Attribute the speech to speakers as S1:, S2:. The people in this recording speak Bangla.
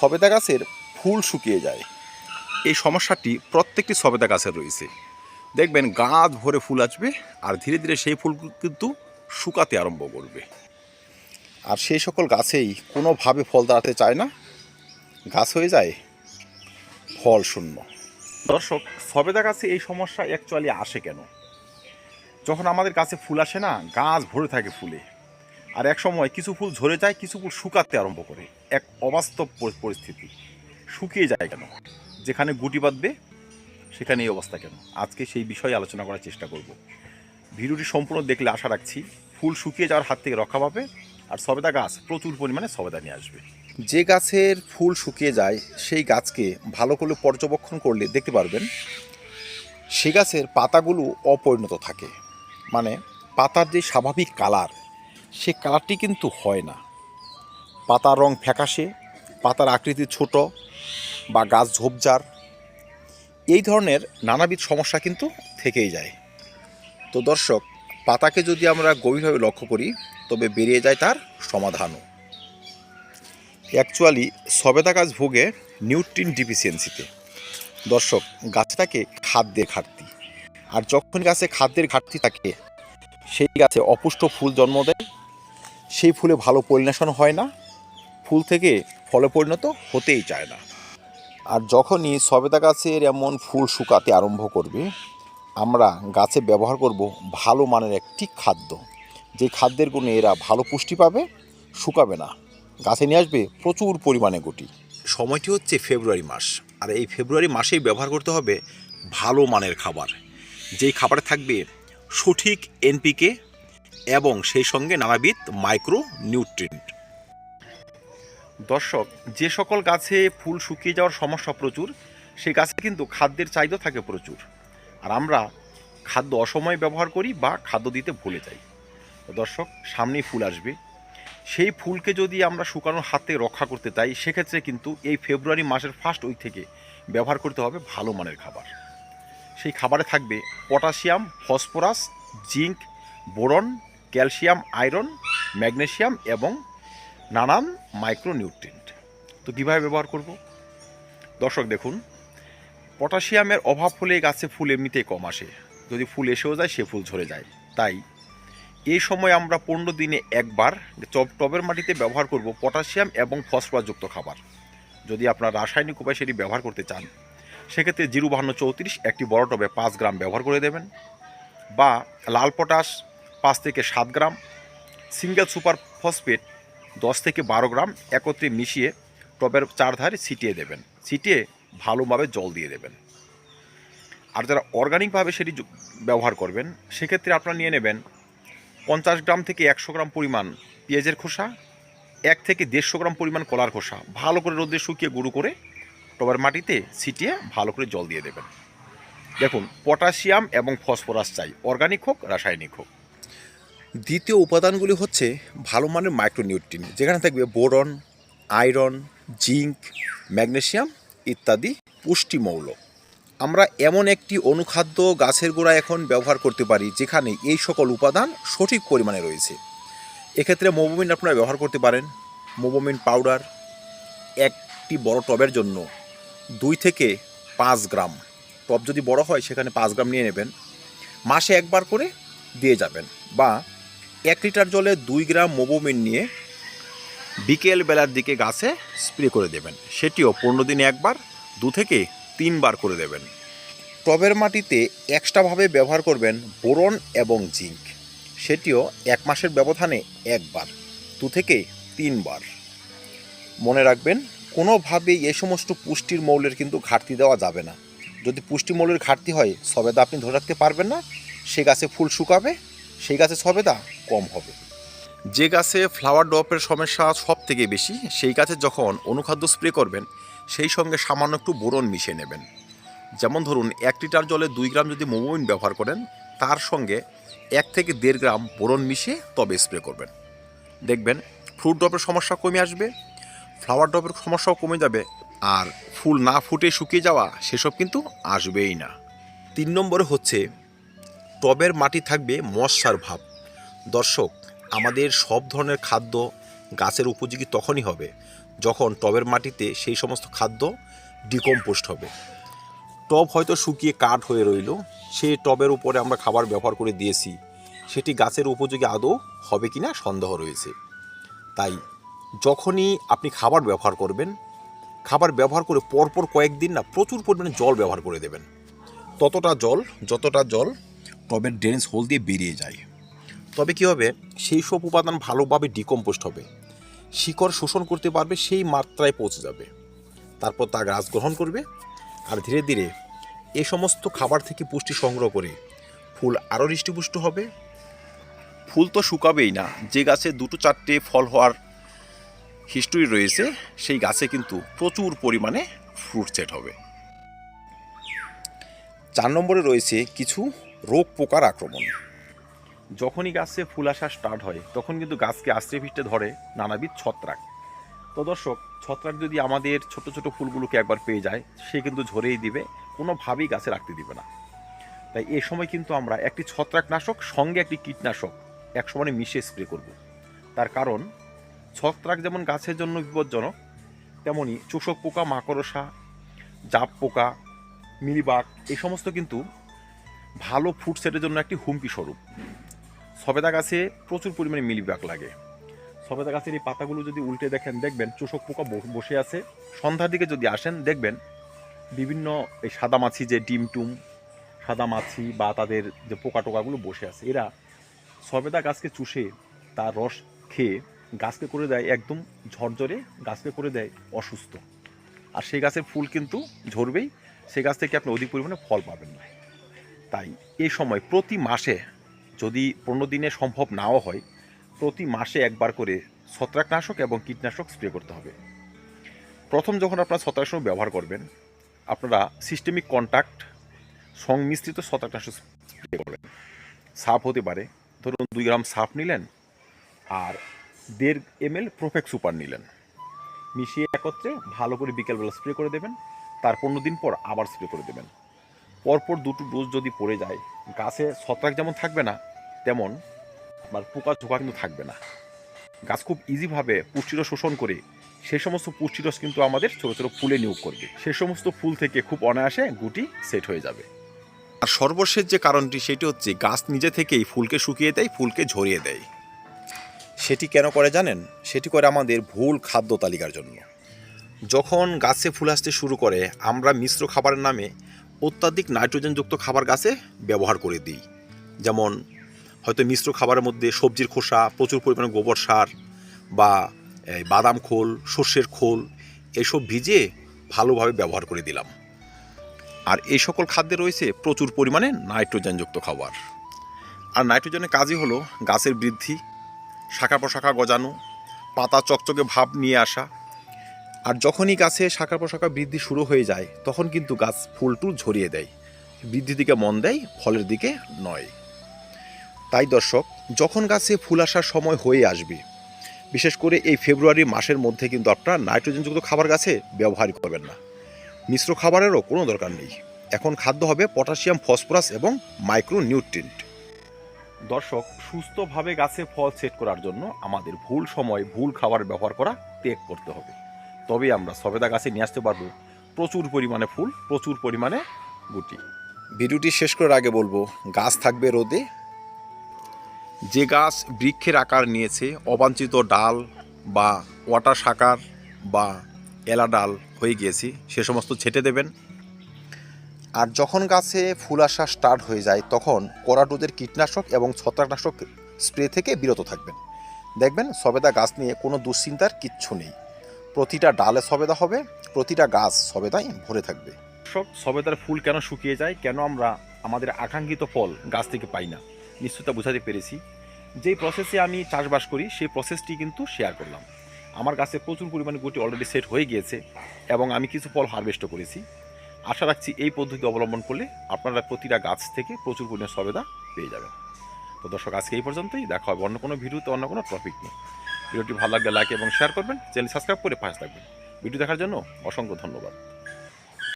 S1: সবেদা গাছের ফুল শুকিয়ে যায়। এই সমস্যাটি প্রত্যেকটি সবেদা গাছের রয়েছে। দেখবেন গাছ ভরে ফুল আসবে আর ধীরে ধীরে সেই ফুল কিন্তু শুকাতে আরম্ভ করবে। আর সেই সকল গাছেই কোনোভাবে ফল দাঁড়াতে চায় না। গাছ হয়ে যায়, ফল শূন্য। দর্শক সবেদা গাছে এই সমস্যা অ্যাকচুয়ালি আসে কেন? যখন আমাদের কাছে ফুল আসে না, গাছ ভরে থাকে ফুলে। আর এক সময় কিছু ফুল ঝরে যায়, কিছু ফুল শুকাতে আরম্ভ করে। এক অবাস্তব পরিস্থিতি। শুকিয়ে যায় কেন? যেখানে গুটি বাঁধবে, সেখানে এই অবস্থা কেন? আজকে সেই বিষয়ে আলোচনা করার চেষ্টা করব। ভিডিওটি সম্পূর্ণ দেখলে আশা রাখছি, ফুল শুকিয়ে যাওয়ার হাত থেকে রক্ষা পাবে আর সবেদা গাছ প্রচুর পরিমাণে সবেদা নিয়ে আসবে। যে গাছের ফুল শুকিয়ে যায়, সেই গাছকে ভালো করে পর্যবেক্ষণ করলে দেখতে পারবেন, সে গাছের পাতাগুলো অপরিণত থাকে। মানে পাতার যে স্বাভাবিক কালার সে কালারটি কিন্তু হয় না। পাতার রং ফ্যাকাশে, পাতার আকৃতি ছোট বা গাছ ঝোপঝাড়। এই ধরনের নানাবিধ সমস্যা কিন্তু থেকেই যায়। তো দর্শক, পাতাকে যদি আমরা গভীরভাবে লক্ষ্য করি, তবে বেরিয়ে যায় তার সমাধানও। অ্যাকচুয়ালি সবেদা গাছ ভোগে নিউট্রিন ডিফিসিয়েন্সিতে। দর্শক, গাছটাকে খাদ্যের ঘাটতি। আর যখন গাছে খাদ্যের ঘাটতি থাকে সেই গাছে অপুষ্ট ফুল জন্ম দেয়। সেই ফুলে ভালো পরিণাশন হয় না। ফুল থেকে ফলে পরিণত হতেই চায় না। আর যখনই সবেদা গাছের এমন ফুল শুকাতে আরম্ভ করবে, আমরা গাছে ব্যবহার করব ভালো মানের একটি খাদ্য। যে খাদ্যের গুণে এরা ভালো পুষ্টি পাবে, শুকাবে না। গাছে নিয়ে আসবে প্রচুর পরিমাণে গুটি। সময়টি হচ্ছে ফেব্রুয়ারি মাস। আর এই ফেব্রুয়ারি মাসেই ব্যবহার করতে হবে ভালো মানের খাবার। যেই খাবারে থাকবে সঠিক এনপিকে এবং সেই সঙ্গে নানাবিধ মাইক্রো নিউট্রিয়েন্ট দর্শক, যে সকল গাছে ফুল শুকিয়ে যাওয়ার সমস্যা প্রচুর, সেই গাছে কিন্তু খাদ্যের চাহিদা থাকে প্রচুর। আর আমরা খাদ্য অসময়ে ব্যবহার করি বা খাদ্য দিতে ভুলে যাই। দর্শক, সামনেই ফুল আসবে। সেই ফুলকে যদি আমরা শুকানোর হাতে রক্ষা করতে চাই, সেক্ষেত্রে কিন্তু এই ফেব্রুয়ারি মাসের ফার্স্ট উইক থেকে ব্যবহার করতে হবে ভালো মানের খাবার। সেই খাবারে থাকবে potassium, phosphorus, zinc, boron, calcium, iron magnesium এবং নানান মাইক্রোনিউট্রিয়েন্ট। তো কীভাবে ব্যবহার করব? দর্শক দেখুন, পটাশিয়ামের অভাব হলে গাছে ফুল এমনিতেই কম আসে। যদি ফুল এসেও যায়, সে ফুল ঝরে যায়। তাই এই সময় আমরা পনেরো দিনে একবার টব টবের মাটিতে ব্যবহার করব পটাশিয়াম এবং ফসফরাসযুক্ত খাবার। যদি আপনার রাসায়নিক উপায় সেটি ব্যবহার করতে চান সেক্ষেত্রে জিরো বাহান্ন চৌত্রিশ একটি বড় টবে পাঁচ গ্রাম ব্যবহার করে দেবেন। বা লাল পটাশ পাঁচ থেকে সাত গ্রাম, সিঙ্গেল সুপার ফসফেট দশ থেকে বারো গ্রাম একত্রে মিশিয়ে টবের চারধারে ছিটিয়ে দেবেন। ছিটিয়ে ভালোভাবে জল দিয়ে দেবেন। আর যারা অর্গানিকভাবে সেটি ব্যবহার করবেন, সেক্ষেত্রে আপনারা নিয়ে নেবেন পঞ্চাশ গ্রাম থেকে একশো গ্রাম পরিমাণ পেঁয়াজের খোসা, এক থেকে দেড়শো গ্রাম পরিমাণ কলার খোসা। ভালো করে রোদে শুকিয়ে গুঁড়ো করে টবের মাটিতে ছিটিয়ে ভালো করে জল দিয়ে দেবেন। দেখুন, পটাশিয়াম এবং ফসফরাস চাই, অর্গানিক হোক, রাসায়নিক হোক। দ্বিতীয় উপাদানগুলি হচ্ছে ভালো মানের মাইক্রোনিউট্রিন, যেখানে থাকবে বোরন, আয়রন, জিঙ্ক ম্যাগনেশিয়াম ইত্যাদি পুষ্টিমৌল। আমরা এমন একটি অনুখাদ্য গাছের গোড়ায় এখন ব্যবহার করতে পারি, যেখানে এই সকল উপাদান সঠিক পরিমাণে রয়েছে। এক্ষেত্রে মোবোমিন আপনারা ব্যবহার করতে পারেন। মোবোমিন পাউডার একটি বড় টবের জন্য দুই থেকে পাঁচ গ্রাম। টব যদি বড় হয়, সেখানে পাঁচ গ্রাম নিয়ে নেবেন। মাসে একবার করে দিয়ে যাবেন বা এক লিটার জলে দুই গ্রাম মোবোমিন নিয়ে বিকেল বেলার দিকে গাছে স্প্রে করে দেবেন। সেটিও পনেরো দিনে একবার, দু থেকে তিনবার করে দেবেন। টবের মাটিতে এক্সট্রাভাবে ব্যবহার করবেন বোরন এবং জিঙ্ক। সেটিও এক মাসের ব্যবধানে একবার, দু থেকে তিনবার। মনে রাখবেন কোনোভাবেই এ সমস্ত পুষ্টির মৌলের কিন্তু ঘাটতি দেওয়া যাবে না। যদি পুষ্টি মৌলের ঘাটতি হয়, সবেদা আপনি ধরে রাখতে পারবেন না। সে গাছে ফুল শুকাবে সেই গাছে সবেদা কম হবে। যে গাছে ফ্লাওয়ার ড্রপের সমস্যা সব থেকে বেশি, সেই গাছে যখন অনুখাদ্য স্প্রে করবেন, সেই সঙ্গে সামান্য একটু বোরন মিশিয়ে নেবেন। যেমন ধরুন, এক লিটার জলে দুই গ্রাম যদি মোমোইন ব্যবহার করেন, তার সঙ্গে এক থেকে দেড় গ্রাম বোরন মিশিয়ে তবে স্প্রে করবেন। দেখবেন ফ্রুট ড্রপের সমস্যা কমে আসবে ফ্লাওয়ার ড্রপের সমস্যাও কমে যাবে আর ফুল না ফুটে শুকিয়ে যাওয়া সেসব কিন্তু আসবেই না। তিন নম্বরে হচ্ছে, টবের মাটি থাকবে মশার ভাব। দর্শক, আমাদের সব ধরনের খাদ্য গাছের উপযোগী তখনই হবে যখন টবের মাটিতে সেই সমস্ত খাদ্য ডিকম্পোস্ট হবে। টব হয়তো শুকিয়ে কাঠ হয়ে রইল সেই টবের উপরে আমরা খাবার ব্যবহার করে দিয়েছি, সেটি গাছের উপযোগী আদৌ হবে কিনা সন্দেহ রয়েছে। তাই যখনই আপনি খাবার ব্যবহার করবেন, খাবার ব্যবহার করে পরপর কয়েকদিন না প্রচুর পরিমাণে জল ব্যবহার করে দেবেন। ততটা জল, যতটা জল টবের ড্রেনেজ হোল দিয়ে বেরিয়ে যায়। তবে কী হবে? সেই সব উপাদান ভালোভাবে ডিকম্পোস্ট হবে। শিকড় শোষণ করতে পারবে, সেই মাত্রায় পৌঁছে যাবে। তারপর তা গাছ গ্রহণ করবে আর ধীরে ধীরে এ সমস্ত খাবার থেকে পুষ্টি সংগ্রহ করে ফুল আরও হৃষ্টিপুষ্ট হবে। ফুল তো শুকাবেই না। যে গাছে দুটো চারটে ফল হওয়ার হিস্টোরি রয়েছে, সেই গাছে কিন্তু প্রচুর পরিমাণে ফ্রুট সেট হবে। চার নম্বরে রয়েছে কিছু রোগ পোকার আক্রমণ। যখনই গাছে ফুল আসা স্টার্ট হয়, তখন কিন্তু গাছকে আশ্রে ভিটে ধরে নানাবিধ ছত্রাক। তো দর্শক, ছত্রাক যদি আমাদের ছোট ছোট ফুলগুলোকে একবার পেয়ে যায়, সে কিন্তু ঝরেই দিবে, কোনোভাবেই গাছে রাখতে দিবে না। তাই এ সময় কিন্তু আমরা একটি ছত্রাকনাশক, সঙ্গে একটি কীটনাশক এক সমানে মিশিয়ে স্প্রে করব। তার কারণ ছত্রাক যেমন গাছের জন্য বিপজ্জনক, তেমনি চোষক পোকা, মাকড়সা, জাপ পোকা, মিলিবাগ, এই সমস্ত কিন্তু ভালো ফুড সেটের জন্য একটি হুমকি স্বরূপ। সবেদা গাছে প্রচুর পরিমাণে মিলিবাগ লাগে। সবেদা গাছের এই পাতাগুলো যদি উল্টে দেখেন, দেখবেন চোষক পোকা বসে আছে। সন্ধ্যার দিকে যদি আসেন, দেখবেন বিভিন্ন এই সাদা মাছি যে ডিম টুম সাদা মাছি বা তাদের যে পোকা টোকাগুলো বসে আছে, এরা সবেদা গাছকে চুষে তার রস খেয়ে গাছকে করে দেয় একদম ঝরঝরে, গাছকে করে দেয় অসুস্থ। আর সেই গাছের ফুল কিন্তু ঝরবেই, সেই গাছ থেকে আপনি অধিক পরিমাণে ফল পাবেন না। তাই এই সময় প্রতি মাসে যদি পনেরো দিনে সম্ভব নাও হয়, প্রতি মাসে একবার করে ছত্রাকনাশক এবং কীটনাশক স্প্রে করতে হবে। প্রথম যখন আপনারা ছত্রাকনাশক ব্যবহার করবেন, আপনারা সিস্টেমিক কন্ট্যাক্ট সংমিশ্রিত ছত্রাকনাশক স্প্রে করবেন। সাপ হতে পারে, ধরুন দুই গ্রাম সাপ নিলেন, আর দেড় এম এল প্রোফেক সুপার নিলেন। মিশিয়ে একত্রে ভালো করে বিকেলবেলা স্প্রে করে দেবেন, তার পনেরো দিন পর আবার স্প্রে করে দেবেন। পরপর দুটো ডোজ যদি পড়ে যায়, গাছে ছত্রাক যেমন থাকবে না, তেমন আপনার পোকা ঝোঁকা কিন্তু থাকবে না। গাছ খুব ইজিভাবে পুষ্টিরস শোষণ করে সেই সমস্ত পুষ্টিরস কিন্তু আমাদের ছোটো ছোটো ফুলে নিয়োগ করবে। সে সমস্ত ফুল থেকে খুব অনায়াসে গুটি সেট হয়ে যাবে। আর সর্বশেষ যে কারণটি, সেটি হচ্ছে গাছ নিজে থেকেই ফুলকে শুকিয়ে দেয়, ফুলকে ঝরিয়ে দেয়। সেটি কেন করে জানেন? সেটি করে আমাদের ভুল খাদ্য তালিকার জন্য। যখন গাছে ফুল আসতে শুরু করে, আমরা মিশ্র খাবারের নামে অত্যাধিক নাইট্রোজেনযুক্ত খাবার গাছে ব্যবহার করে দিই। যেমন, হয়তো মিশ্র খাবারের মধ্যে সবজির খোসা, প্রচুর পরিমাণে গোবর সার বা বাদাম খোল, সর্ষের খোল এসব ভিজে ভালোভাবে ব্যবহার করে দিলাম। আর এই সকল খাদ্যে রয়েছে প্রচুর পরিমাণে নাইট্রোজেনযুক্ত খাবার। আর নাইট্রোজেনের কাজই হলো গাছের বৃদ্ধি শাখা প্রশাখা গজানো, পাতা চকচকে ভাব নিয়ে আসা। আর যখনই গাছে শাখা প্রশাখা বৃদ্ধি শুরু হয়ে যায়, তখন কিন্তু গাছ ফুল টুল ঝরিয়ে দেয়। বৃদ্ধির দিকে মন দেয়, ফলের দিকে নয়। তাই দর্শক, যখন গাছে ফুল আসার সময় হয়ে আসবে, বিশেষ করে এই ফেব্রুয়ারি মাসের মধ্যে কিন্তু আপনারা নাইট্রোজেনযুক্ত খাবার গাছে ব্যবহার করবেন না। মিশ্র খাবারেরও কোনো দরকার নেই। এখন খাদ্য হবে পটাশিয়াম, ফসফরাস এবং মাইক্রো নিউট্রিয়েন্ট দর্শক সুস্থভাবে গাছে ফল সেট করার জন্য আমাদের ভুল সময় ভুল খাবার ব্যবহার করা ত্যাগ করতে হবে। তবে আমরা সবেদা গাছে নিয়ে আসতে পারব প্রচুর পরিমাণে ফুল, প্রচুর পরিমাণে গুটি। ভিডিওটি শেষ করার আগে বলব, গাছ থাকবে রোদে। যে গাছ বৃক্ষের আকার নিয়েছে, অবাঞ্ছিত ডাল বা ওয়াটার সাকার বা এলা ডাল হয়ে গিয়েছে, সে সমস্ত ছেটে দেবেন। আর যখন গাছে ফুল আসা স্টার্ট হয়ে যায়, তখন করাডোজের কীটনাশক এবং ছত্রাকনাশক স্প্রে থেকে বিরত থাকবেন। দেখবেন সবেদা গাছ নিয়ে কোনো দুশ্চিন্তার কিচ্ছু নেই। প্রতিটা ডালে সবেদা হবে, প্রতিটা গাছ সবেদায় ভরে থাকবে। সব সবেদার ফুল কেন শুকিয়ে যায়, কেন আমরা আমাদের আকাঙ্ক্ষিত ফল গাছ থেকে পাই না? নিশ্চয়তা বোঝাতে পেরেছি। যেই প্রসেসে আমি চাষবাস করি, সেই প্রসেসটি কিন্তু শেয়ার করলাম। আমার গাছে প্রচুর পরিমাণে গুটি অলরেডি সেট হয়ে গিয়েছে এবং আমি কিছু ফল হারভেস্টও করেছি। আশা রাখছি এই পদ্ধতি অবলম্বন করলে আপনারা প্রতিটা গাছ থেকে প্রচুর পরিমাণে সবেদা পেয়ে যাবেন। তো দর্শক, আজকে এই পর্যন্তই। দেখা হবে অন্য কোনো ভিডিওতে, অন্য কোনো টপিক নেই ভিডিওটি ভালো লাগলে লাইক এবং শেয়ার করবেন। চ্যানেল সাবস্ক্রাইব করে পাশে থাকবেন। ভিডিও দেখার জন্য অসংখ্য ধন্যবাদ।